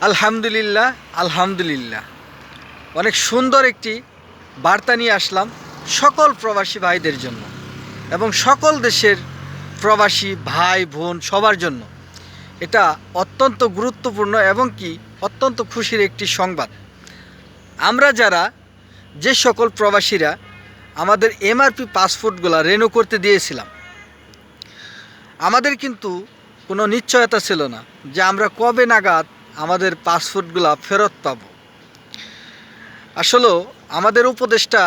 আলহামদুলিল্লাহ আলহামদুলিল্লাহ। অনেক সুন্দর একটি বার্তা নিয়ে আসলাম সকল প্রবাসী ভাইদের জন্য এবং সকল দেশের প্রবাসী ভাই, বোন সবার জন্য। এটা অত্যন্ত গুরুত্বপূর্ণ এবং কি অত্যন্ত খুশির একটি সংবাদ। আমরা যারা, যে সকল প্রবাসীরা আমাদের এমআরপি পাসপোর্টগুলো রেনু করতে দিয়েছিলাম, আমাদের কিন্তু কোনো নিশ্চয়তা ছিল না যে আমরা কবে নাগাদ আমাদের পাসপোর্টগুলো ফেরত পাব। আসলে আমাদের উপদেষ্টা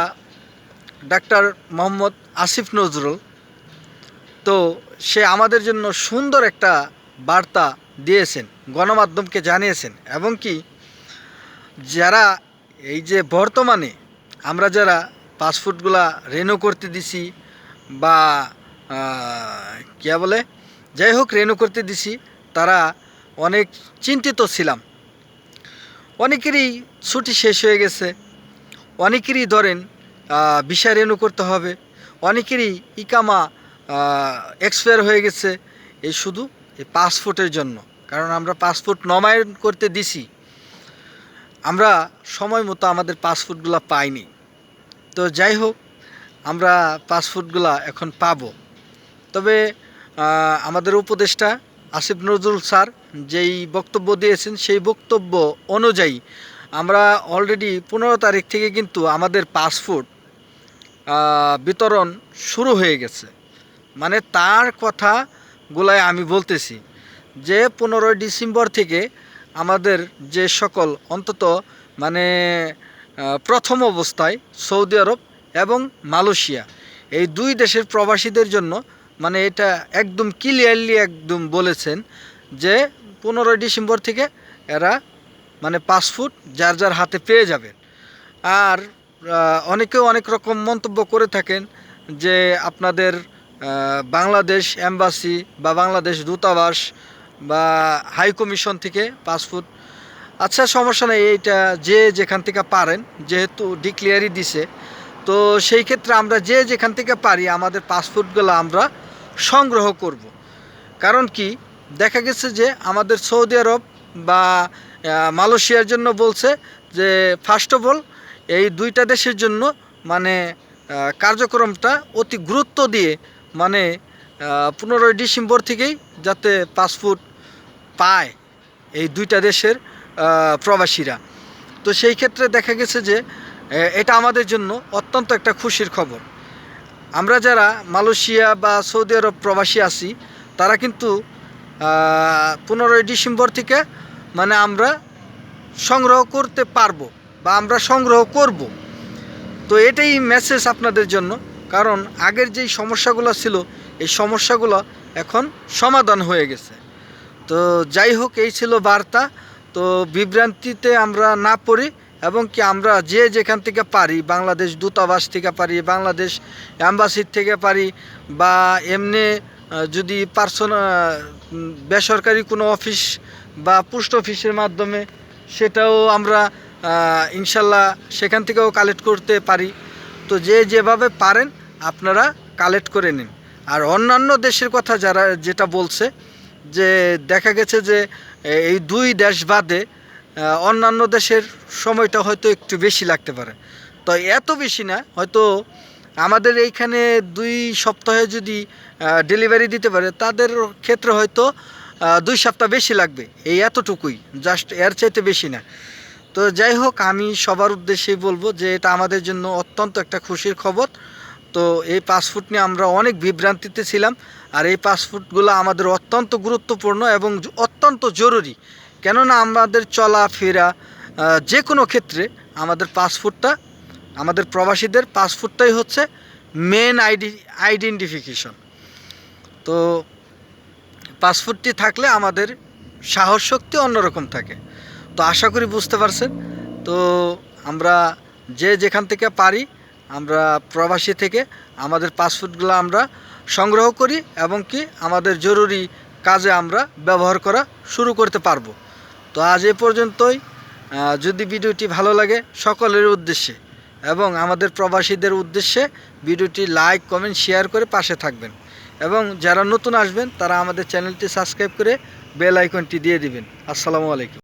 ডাক্তার মোহাম্মদ আসিফ নজরুল, তো সে আমাদের জন্য সুন্দর একটা বার্তা দিয়েছেন, গণমাধ্যমকে জানিয়েছেন এবং কি যারা এই যে বর্তমানে আমরা যারা পাসপোর্টগুলা রেনু করতে দিছি বা কী বলে? যাই হোক, রেনু করতে দিছি, তারা অনেক চিন্তিত ছিলাম। অনেকেরই ছুটি শেষ হয়ে গেছে। অনেকেরই ধরেন বিষয় রেনু করতে হবে। অনেকেরই ইকামা এক্সপায়ার হয়ে গেছে। এই শুধু এই পাসপোর্টের জন্য। কারণ আমরা পাসপোর্ট নবায়ন করতে দিছি। আমরা সময় মতো আমাদের পাসপোর্টগুলো পাইনি। তো যাই হোক, আমরা পাসপোর্টগুলো এখন পাব। তবে আমাদের উপদেষ্টা আসিফ নজরুল স্যার যেই বক্তব্য দিয়েছেন, সেই বক্তব্য অনুযায়ী আমরা অলরেডি পনেরো তারিখ থেকে কিন্তু আমাদের পাসপোর্ট বিতরণ শুরু হয়ে গেছে। মানে তার কথাগুলাই আমি বলতেছি যে পনেরোই ডিসেম্বর থেকে আমাদের যে সকল অন্তত মানে প্রথম অবস্থায় সৌদি আরব এবং মালয়েশিয়া, এই দুই দেশের প্রবাসীদের জন্য মানে এটা একদম ক্লিয়ারলি একদম বলেছেন যে পনেরোই ডিসেম্বর থেকে এরা মানে পাসপোর্ট যার যার হাতে পেয়ে যাবেন আর অনেকেও অনেক রকম মন্তব্য করে থাকেন যে আপনাদের বাংলাদেশ এম্বাসি বা বাংলাদেশ দূতাবাস বা হাই কমিশন থেকে পাসপোর্ট আচ্ছা সমস্যা নেই, এইটা যে যেখান থেকে পারেন, যেহেতু ডিক্লিয়ারই দিছে। তো সেই ক্ষেত্রে আমরা যে যেখান থেকে পারি, আমাদের পাসপোর্টগুলো আমরা সংগ্রহ করব। কারণ কি? দেখা গেছে যে আমাদের সৌদি আরব বা মালয়েশিয়ার জন্য বলছে যে ফার্স্ট অফ অল এই দুইটা দেশের জন্য মানে কার্যক্রমটা অতি গুরুত্ব দিয়ে মানে পনেরোই ডিসেম্বর থেকেই যাতে পাসপোর্ট পায় এই দুইটা দেশের প্রবাসীরা। তো সেই ক্ষেত্রে দেখা গেছে যে এটা আমাদের জন্য অত্যন্ত একটা খুশির খবর। আমরা যারা মালয়েশিয়া বা সৌদি আরব প্রবাসী আছি, তারা কিন্তু পনেরোই ডিসেম্বর থেকে মানে আমরা সংগ্রহ করতে পারব বা আমরা সংগ্রহ করব। তো এটাই মেসেজ আপনাদের জন্য। কারণ আগের যেই সমস্যাগুলো ছিল, এই সমস্যাগুলো এখন সমাধান হয়ে গেছে। তো যাই হোক, এই ছিল বার্তা। তো বিভ্রান্তিতে আমরা না পড়ি এবং কি আমরা যে যেখান থেকে পারি, বাংলাদেশ দূতাবাস থেকে পারি, বাংলাদেশ অ্যাম্বাসির থেকে পারি বা এমনি যদি পার্সোনা বেসরকারি কোনো অফিস বা পোস্ট অফিসের মাধ্যমে সেটাও আমরা ইনশাল্লাহ সেখান থেকেও কালেক্ট করতে পারি। তো যে যেভাবে পারেন আপনারা কালেক্ট করে নিন। আর অন্যান্য দেশের কথা যারা, যেটা বলছে যে দেখা গেছে যে এই দুই দেশ বাদে অন্যান্য দেশের সময়টা হয়তো একটু বেশি লাগতে পারে। তো এত বেশি না, হয়তো আমাদের এইখানে দুই সপ্তাহে যদি ডেলিভারি দিতে পারে, তাদের ক্ষেত্রে হয়তো দুই সপ্তাহ বেশি লাগবে। এই এতটুকুই জাস্ট এর চাইতে বেশি না। তো যাই হোক, আমি সবার উদ্দেশ্যেই বলব যে এটা আমাদের জন্য অত্যন্ত একটা খুশির খবর। তো এই পাসপোর্ট নিয়ে আমরা অনেক বিভ্রান্তিতে ছিলাম, আর এই পাসপোর্টগুলো আমাদের অত্যন্ত গুরুত্বপূর্ণ এবং অত্যন্ত জরুরি। কেননা আমাদের চলাফেরা যে কোনো ক্ষেত্রে আমাদের পাসপোর্টটা আমাদের প্রবাসীদের পাসপোর্টটাই হচ্ছে মেন আইডি আইডেন্টিফিকেশন তো পাসপোর্টটি থাকলে আমাদের সাহস শক্তি অন্যরকম থাকে। তো আশা করি বুঝতে পারছেন। তো আমরা যে যেখান থেকে পারি, আমরা প্রবাসী থেকে আমাদের পাসপোর্টগুলো আমরা সংগ্রহ করি এবং কি আমাদের জরুরি কাজে আমরা ব্যবহার করা শুরু করতে পারব। তো আজ এ পর্যন্তই। যদি ভিডিওটি ভালো লাগে সকলের উদ্দেশ্যে এবং আমাদের প্রবাসীদের উদ্দেশ্যে ভিডিওটি লাইক, কমেন্ট, শেয়ার করে পাশে থাকবেন। এবং যারা নতুন আসবেন, তারা আমাদের চ্যানেলটি সাবস্ক্রাইব করে বেল আইকনটি দিয়ে দিবেন। আসসালামু আলাইকুম।